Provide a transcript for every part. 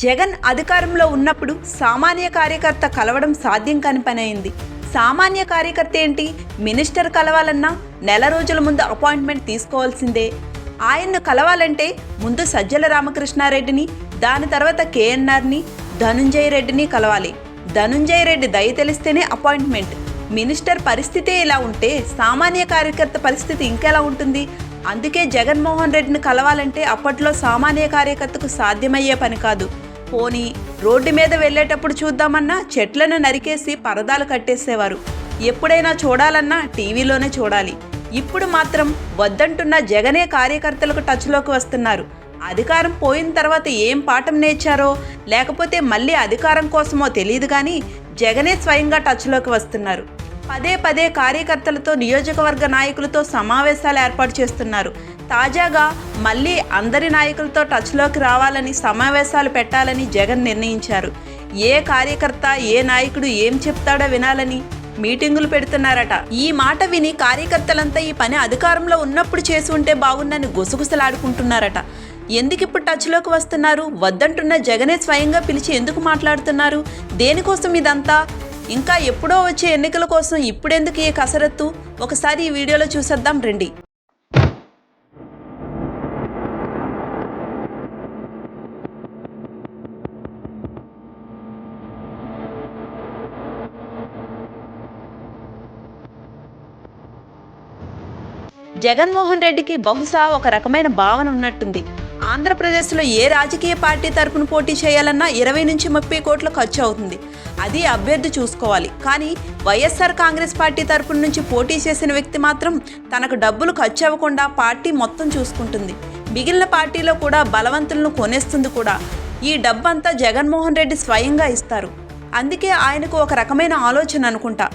జగన్ అధికారంలో ఉన్నప్పుడు సామాన్య కార్యకర్త కలవడం సాధ్యం కాని పని అయింది సామాన్య కార్యకర్త ఏంటి? మినిస్టర్ కలవాలన్నా నెల రోజుల ముందు అపాయింట్మెంట్ తీసుకోవాల్సిందే. ఆయన్ను కలవాలంటే ముందు సజ్జల రామకృష్ణారెడ్డిని దాని తర్వాత కేఎన్ఆర్ని ధనుంజయ రెడ్డిని కలవాలి. ధనుంజయ రెడ్డి దయ తెలిస్తేనే అపాయింట్మెంట్. మినిస్టర్ పరిస్థితే ఇలా ఉంటే సామాన్య కార్యకర్త పరిస్థితి ఇంకెలా ఉంటుంది? అందుకే జగన్మోహన్ రెడ్డిని కలవాలంటే అప్పట్లో సామాన్య కార్యకర్తకు సాధ్యమయ్యే పని కాదు. పోనీ రోడ్డు మీద వెళ్ళేటప్పుడు చూద్దామన్నా చెట్లను నరికేసి పరదాలు కట్టేసేవారు. ఎప్పుడైనా చూడాలన్నా టీవీలోనే చూడాలి. ఇప్పుడు మాత్రం వద్దంటున్న జగనే కార్యకర్తలకు టచ్లోకి వస్తున్నారు. అధికారం పోయిన తర్వాత ఏం పాఠం నేర్చారో లేకపోతే మళ్ళీ అధికారం కోసమో తెలియదు కానీ జగనే స్వయంగా టచ్లోకి వస్తున్నారు. పదే పదే కార్యకర్తలతో నియోజకవర్గ నాయకులతో సమావేశాలు ఏర్పాటు చేస్తున్నారు. తాజాగా మళ్ళీ అందరి నాయకులతో టచ్లోకి రావాలని సమావేశాలు పెట్టాలని జగన్ నిర్ణయించారు. ఏ కార్యకర్త ఏ నాయకుడు ఏం చెప్తాడో వినాలని మీటింగులు పెడుతున్నారట. ఈ మాట విని కార్యకర్తలంతా ఈ పని అధికారంలో ఉన్నప్పుడు చేసి ఉంటే బాగుందని గుసగుసలాడుకుంటున్నారట. ఎందుకు ఇప్పుడు టచ్లోకి వస్తున్నారు? వద్దంటున్న జగనే స్వయంగా పిలిచి ఎందుకు మాట్లాడుతున్నారు? దేనికోసం ఇదంతా? ఇంకా ఎప్పుడో వచ్చే ఎన్నికల కోసం ఇప్పుడెందుకు ఈ కసరత్తు? ఒకసారి ఈ వీడియోలో చూసేద్దాం రండి. జగన్మోహన్ రెడ్డికి బహుశా ఒక రకమైన భావన ఉన్నట్టుంది. ఆంధ్రప్రదేశ్లో ఏ రాజకీయ పార్టీ తరపున పోటీ చేయాలన్నా ఇరవై నుంచి ముప్పై కోట్ల ఖర్చు అవుతుంది. అది అభ్యర్థి చూసుకోవాలి. కానీ వైఎస్ఆర్ కాంగ్రెస్ పార్టీ తరపున నుంచి పోటీ చేసిన వ్యక్తి మాత్రం తనకు డబ్బులు ఖర్చు అవ్వకుండా పార్టీ మొత్తం చూసుకుంటుంది. మిగిలిన పార్టీలో కూడా బలవంతులను కొనేస్తుంది కూడా. ఈ డబ్బంతా జగన్మోహన్ రెడ్డి స్వయంగా ఇస్తారు. అందుకే ఆయనకు ఒక రకమైన ఆలోచన అనుకుంటా.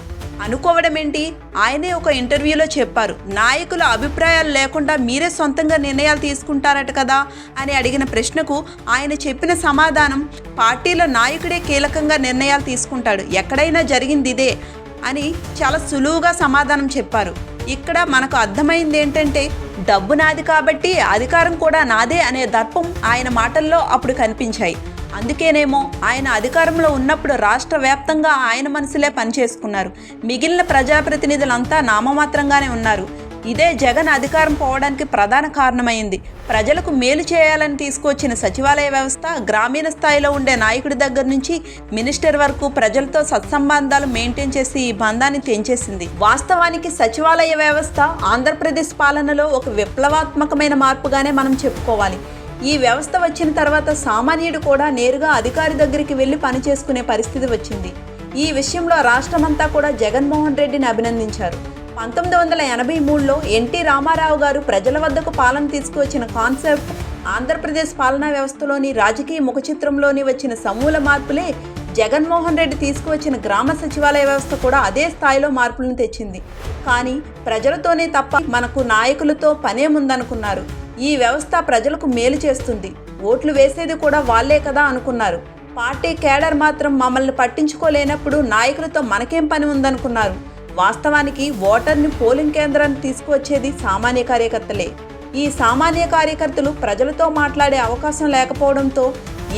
అనుకోవడం ఏంటి ఆయనే ఒక ఇంటర్వ్యూలో చెప్పారు. నాయకుల అభిప్రాయాలు లేకుండా మీరే సొంతంగా నిర్ణయాలు తీసుకుంటారట కదా అని అడిగిన ప్రశ్నకు ఆయన చెప్పిన సమాధానం పార్టీలో నాయకుడే కీలకంగా నిర్ణయాలు తీసుకుంటాడు. ఎక్కడైనా జరిగింది ఇదే అని చాలా సులువుగా సమాధానం చెప్పారు. ఇక్కడ మనకు అర్థమైంది ఏంటంటే డబ్బు నాది కాబట్టి అధికారం కూడా నాదే అనే దర్పం ఆయన మాటల్లో అప్పుడు కనిపించాయి. అందుకేనేమో ఆయన అధికారంలో ఉన్నప్పుడు రాష్ట్ర వ్యాప్తంగా ఆయన మనసులే పనిచేసుకున్నారు. మిగిలిన ప్రజాప్రతినిధులంతా నామమాత్రంగానే ఉన్నారు. ఇదే జగన్ అధికారం పోవడానికి ప్రధాన కారణమైంది. ప్రజలకు మేలు చేయాలని తీసుకొచ్చిన సచివాలయ వ్యవస్థ గ్రామీణ స్థాయిలో ఉండే నాయకుడి దగ్గర నుంచి మినిస్టర్ వరకు ప్రజలతో సత్సంబంధాలు మెయింటైన్ చేసి ఈ బంధాన్ని తెంచేసింది. వాస్తవానికి సచివాలయ వ్యవస్థ ఆంధ్రప్రదేశ్ పాలనలో ఒక విప్లవాత్మకమైన మార్పుగానే మనం చెప్పుకోవాలి. ఈ వ్యవస్థ వచ్చిన తర్వాత సామాన్యుడు కూడా నేరుగా అధికారి దగ్గరికి వెళ్ళి పనిచేసుకునే పరిస్థితి వచ్చింది. ఈ విషయంలో రాష్ట్రమంతా కూడా జగన్మోహన్ రెడ్డిని అభినందించారు. పంతొమ్మిది వందల ఎనభై మూడులో ఎన్టీ రామారావు గారు ప్రజల వద్దకు పాలన తీసుకువచ్చిన కాన్సెప్ట్ ఆంధ్రప్రదేశ్ పాలనా వ్యవస్థలోని రాజకీయ ముఖచిత్రంలోని వచ్చిన సమూల మార్పులే జగన్మోహన్ రెడ్డి తీసుకువచ్చిన గ్రామ సచివాలయ వ్యవస్థ కూడా అదే స్థాయిలో మార్పులను తెచ్చింది. కానీ ప్రజలతోనే తప్ప మనకు నాయకులతో పనేముందనుకున్నారు ఈ వ్యవస్థ ప్రజలకు మేలు చేస్తుంది. ఓట్లు వేసేది కూడా వాళ్ళే కదా అనుకున్నారు. పార్టీ కేడర్ మాత్రం మమ్మల్ని పట్టించుకోలేనప్పుడు నాయకులతో మనకేం పని ఉందనుకున్నారు. వాస్తవానికి ఓటర్ని పోలింగ్ కేంద్రాన్ని తీసుకువచ్చేది సామాన్య కార్యకర్తలే. ఈ సామాన్య కార్యకర్తలు ప్రజలతో మాట్లాడే అవకాశం లేకపోవడంతో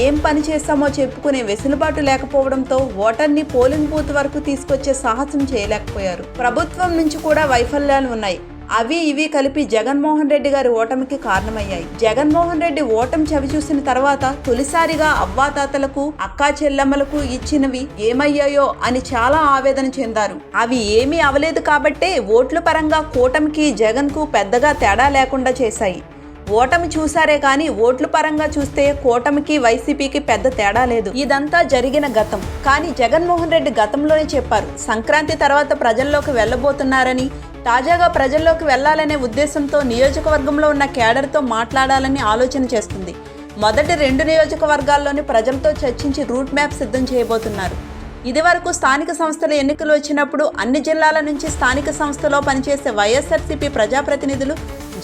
ఏం పని చేస్తామో చెప్పుకునే వెసులుబాటు లేకపోవడంతో ఓటర్ని పోలింగ్ బూత్ వరకు తీసుకొచ్చే సాహసం చేయలేకపోయారు. ప్రభుత్వం నుంచి కూడా వైఫల్యాలు ఉన్నాయి. అవి ఇవి కలిపి జగన్మోహన్ రెడ్డి గారి ఓటమికి కారణమయ్యాయి. జగన్మోహన్ రెడ్డి ఓటమి చవి చూసిన తర్వాత తొలిసారిగా అవ్వాతాతలకు అక్కా చెల్లెమ్మలకు ఇచ్చినవి ఏమయ్యాయో అని చాలా ఆవేదన చెందారు. అవి ఏమీ అవలేదు కాబట్టే ఓట్ల పరంగా కూటమికి జగన్కు పెద్దగా తేడా లేకుండా చేశాయి. ఓటమి చూశారే కానీ ఓట్ల పరంగా చూస్తే కూటమికి వైసీపీకి పెద్ద తేడా లేదు. ఇదంతా జరిగిన గతం. కానీ జగన్మోహన్ రెడ్డి గతంలోనే చెప్పారు సంక్రాంతి తర్వాత ప్రజల్లోకి వెళ్ళబోతున్నారని తాజాగా ప్రజల్లోకి వెళ్ళాలనే ఉద్దేశంతో నియోజకవర్గంలో ఉన్న కేడర్తో మాట్లాడాలని ఆలోచన చేస్తుంది. మొదటి రెండు నియోజకవర్గాల్లోని ప్రజలతో చర్చించి రూట్ మ్యాప్ సిద్ధం చేయబోతున్నారు. ఇదివరకు స్థానిక సంస్థల ఎన్నికలు వచ్చినప్పుడు అన్ని జిల్లాల నుంచి స్థానిక సంస్థలో పనిచేసే వైఎస్ఆర్సీపీ ప్రజాప్రతినిధులు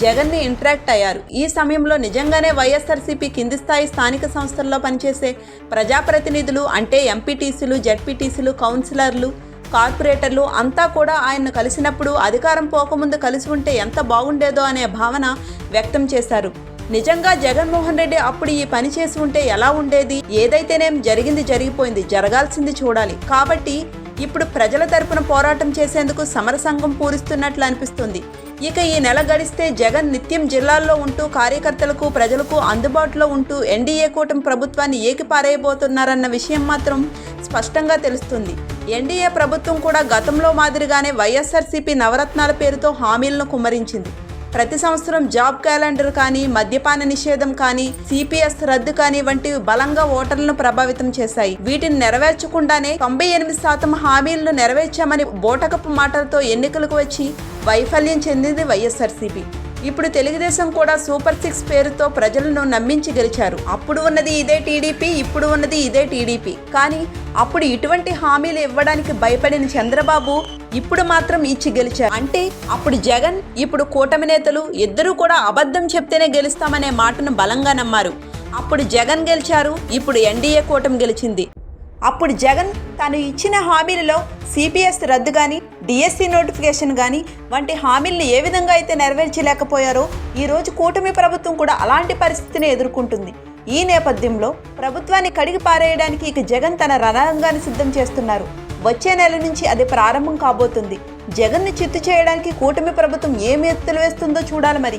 జగన్ని ఇంటరాక్ట్ అయ్యారు. ఈ సమయంలో నిజంగానే వైఎస్ఆర్సీపీ కింది స్థాయి స్థానిక సంస్థల్లో పనిచేసే ప్రజాప్రతినిధులు అంటే ఎంపీటీసీలు జడ్పీటీసీలు కౌన్సిలర్లు కార్పొరేటర్లు అంతా కూడా ఆయన్ను కలిసినప్పుడు అధికారం పోకముందు కలిసి ఉంటే ఎంత బాగుండేదో అనే భావన వ్యక్తం చేశారు. నిజంగా జగన్మోహన్ రెడ్డి అప్పుడు ఈ పని చేసి ఉంటే ఎలా ఉండేది? ఏదైతేనేం జరిగింది జరిగిపోయింది జరగాల్సింది చూడాలి. కాబట్టి ఇప్పుడు ప్రజల తరపున పోరాటం చేసేందుకు సమరసంఘం పూరిస్తున్నట్లు అనిపిస్తుంది. ఇక ఈ నెల గడిస్తే జగన్ నిత్యం జిల్లాల్లో ఉంటూ కార్యకర్తలకు ప్రజలకు అందుబాటులో ఉంటూ ఎన్డీఏ కూటమి ప్రభుత్వాన్ని ఏకిపారేయబోతున్నారన్న విషయం మాత్రం స్పష్టంగా తెలుస్తుంది. ఎన్డీఏ ప్రభుత్వం కూడా గతంలో మాదిరిగానే వైఎస్ఆర్సీపీ నవరత్నాల పేరుతో హామీలను కుమ్మరించింది. ప్రతి సంవత్సరం జాబ్ క్యాలెండర్ కానీ మద్యపాన నిషేధం కానీ సిపిఎస్ రద్దు కానీ వంటివి బలంగా ఓటర్లను ప్రభావితం చేశాయి. వీటిని నెరవేర్చకుండానే తొంభై ఎనిమిది శాతం హామీలను నెరవేర్చామని బోటకపు మాటలతో ఎన్నికలకు వచ్చి వైఫల్యం చెందింది వైఎస్ఆర్సీపీ. ఇప్పుడు తెలుగుదేశం కూడా సూపర్ సిక్స్ పేరుతో ప్రజలను నమ్మించి గెలిచారు. అప్పుడు ఉన్నది ఇదే టీడీపీ ఇప్పుడు ఉన్నది ఇదే టీడీపీ. కానీ అప్పుడు ఇటువంటి హామీలు ఇవ్వడానికి భయపడిన చంద్రబాబు ఇప్పుడు మాత్రం ఇచ్చి గెలిచారు. అంటే అప్పుడు జగన్ ఇప్పుడు కూటమి నేతలు ఇద్దరూ కూడా అబద్ధం చెప్తేనే గెలుస్తామనే మాటను బలంగా నమ్మారు. అప్పుడు జగన్ గెలిచారు ఇప్పుడు ఎన్డీఏ కూటమి గెలిచింది. అప్పుడు జగన్ తాను ఇచ్చిన హామీలలో సిపిఎస్ రద్దు కానీ డిఎస్సి నోటిఫికేషన్ కానీ వంటి హామీలను ఏ విధంగా అయితే నెరవేర్చలేకపోయారో ఈరోజు కూటమి ప్రభుత్వం కూడా అలాంటి పరిస్థితిని ఎదుర్కొంటుంది. ఈ నేపథ్యంలో ప్రభుత్వాన్ని కడిగి పారేయడానికి ఇక జగన్ తన రణరంగాన్ని సిద్ధం చేస్తున్నారు. వచ్చే నెల నుంచి అది ప్రారంభం కాబోతుంది. జగన్ను చిత్తు చేయడానికి కూటమి ప్రభుత్వం ఏమి ఎత్తులు వేస్తుందో చూడాలి మరి.